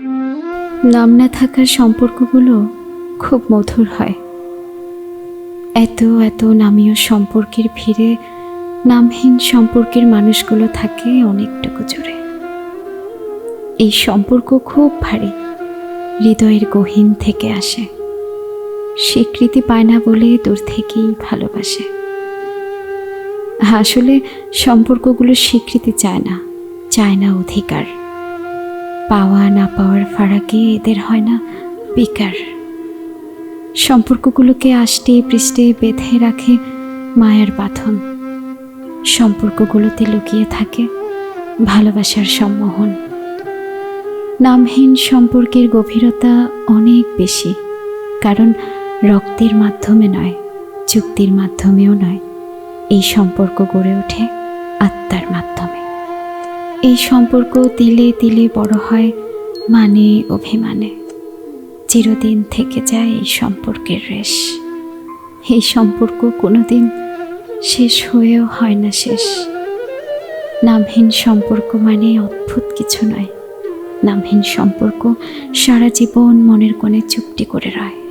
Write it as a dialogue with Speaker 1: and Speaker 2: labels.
Speaker 1: নাম না থাকার সম্পর্কগুলো খুব মধুর হয়। এত এত নামীয় সম্পর্কের ভিড়ে নামহীন সম্পর্কের মানুষগুলো থাকে অনেকটুকু জুড়ে। এই সম্পর্ক খুব ভারী, হৃদয়ের গহীন থেকে আসে। স্বীকৃতি পায় না বলে দূর থেকেই ভালোবাসে। আসলে সম্পর্কগুলো স্বীকৃতি চায় না চায় না অধিকার। পাওয়া না পাওয়ার ফারাকে এদের হয় না, বিকার। সম্পর্কগুলোকে আষ্টে পৃষ্ঠে বেঁধে রাখে মায়ার বাঁধন। সম্পর্কগুলোতে লুকিয়ে থাকে ভালোবাসার সম্মোহন। নামহীন সম্পর্কের গভীরতা অনেক বেশি, কারণ রক্তের মাধ্যমে নয়, চুক্তির মাধ্যমেও নয়। এই সম্পর্ক গড়ে ওঠে আত্মার মাধ্যমে। এই সম্পর্ক তিলে তিলে বড় হয় মানে অভিমানে। চিরদিন থেকে যায় এই সম্পর্কের রেশ। এই সম্পর্ক কোনোদিন শেষ হয়েও হয় না শেষ। নামহীন সম্পর্ক মানে অদ্ভুত কিছু নয়। নামহীন সম্পর্ক সারা জীবন মনের কোণে চুপটি করে রয়।